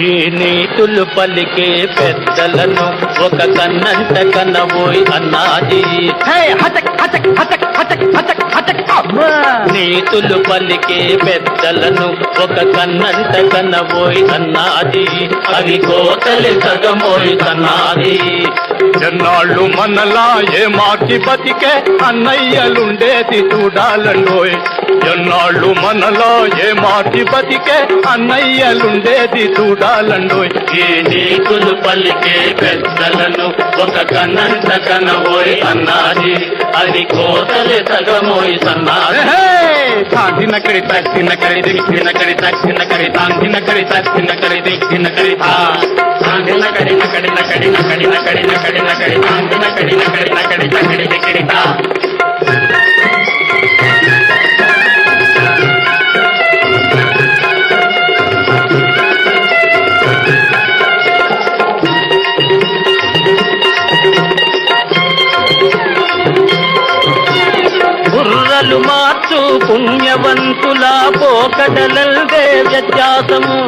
ఈ నీతులు పలికే పెద్దలను ఒక కన్నంట కనబోయి అన్నాది. నీతులు పలికే పెద్దలను ఒక కన్నంట కనబోయి అన్నాది. అవి కోతలి సగమోయి అన్నాది. ఎన్నాళ్ళు మనలా ఏ మార్చి బతికే అన్నయ్యలుండేది చూడాలండోయ్. ఎన్నాళ్ళు మనలా ఏ మార్చి బతికే అన్నయ్యలుండేది చూడాలండోయ్. ఈ నీతులు పలికే పెద్దలను ఒక కన్నంట కనబోయి అన్నాది. అది కోతలి సగమోయి అన్నాది తాందిన కడి తక్కిన కడి దిక్కిన కడి తక్కిన కడి తాందిన కడి తక్కిన కడి దిక్కిన కడి తా. తాందిన కడి నకడి నకడి నకడి నకడి నకడి నకడి తాందిన కడి నకడి నకడి నకడి దిక్కిడి తా. ದಾಖಲು ಮಾತು ಪುಣ್ಯವಂತುಲ ಪೋಕಡಲಲ್ದೆ ವ್ಯತ್ಯಾಸವು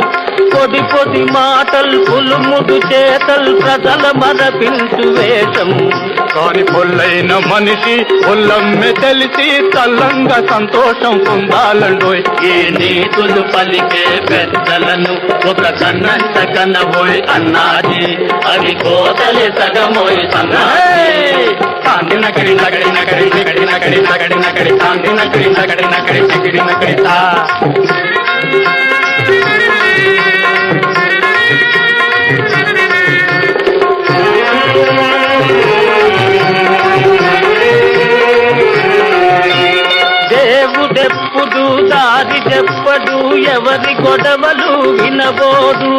పొడి పొడి మాటలు పులుముడు చేతలు ప్రజల మరపించు వేషము కాని పొల్లైన మనిషి పొల్లమ్మె తెలిసి చల్లంగా సంతోషం పొందాలండోయ్. ఈ నీతులు పలికే పెద్దలను ఒక కన్నంట కన్నబోయి అన్నాది. అవి కోతలి సగమోయి సన్నాది. తాందిన కడి నకడి నకడి నకడి నకడి నకడి నకడి తాందిన కడి నకడి నకడి నకడి నకడి తా. పాది చెప్పదు ఎవరి గొడవలు వినబోడు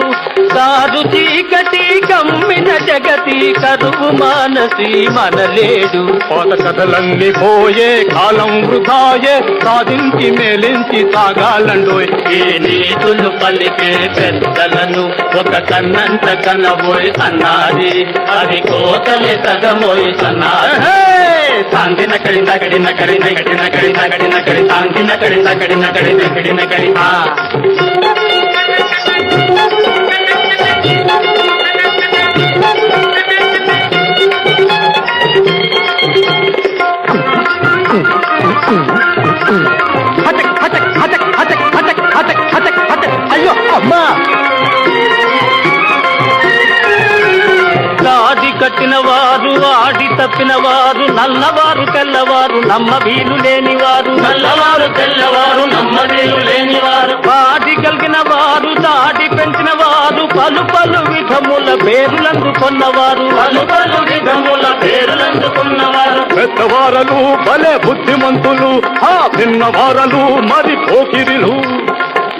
దారు చీకటి కమ్మిన జగతి కరువు మానసి మనలేడు పాత కథలన్నీ పోయే కాలం వృధాయే సాధించి మేలించి సాగాలండోయ్ ఈ నీతులు పలికే పెద్దలను ఒక కన్నంత కనబోయి అన్నాది అది కోతలి సగమోయి సన్నాది తాందిన కడి నగడి నకడి నగడి నకడి నగడి నకడి తాందిన కడి నకడి నకడి నకడి నకడి వారు ఆడి తప్పిన వారు నల్లవారు తెల్లవారు నమ్మ వీలు లేని వారు నల్లవారు తెల్లవారు నమ్మ వీలు విధముల పేరులందుకున్నవారు విధముల పేరులందుకున్నవారు పెద్దవారలు భలే బుద్ధిమంతులు ఆ చిన్నవారలు మరి పోకిరిలు.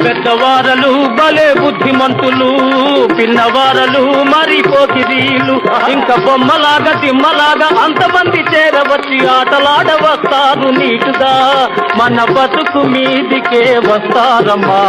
పెద్దవారలు భలే బుద్ధిమంతులు పిన్నవారలు మరి పోకిరీలు. ఇంకా బొమ్మలాగా తిమ్మలాగా అంతమంది చేరవచ్చి ఆటలాడ వస్తారు నీటుగా. మన బతుకు మీదికే వస్తారమ్మా.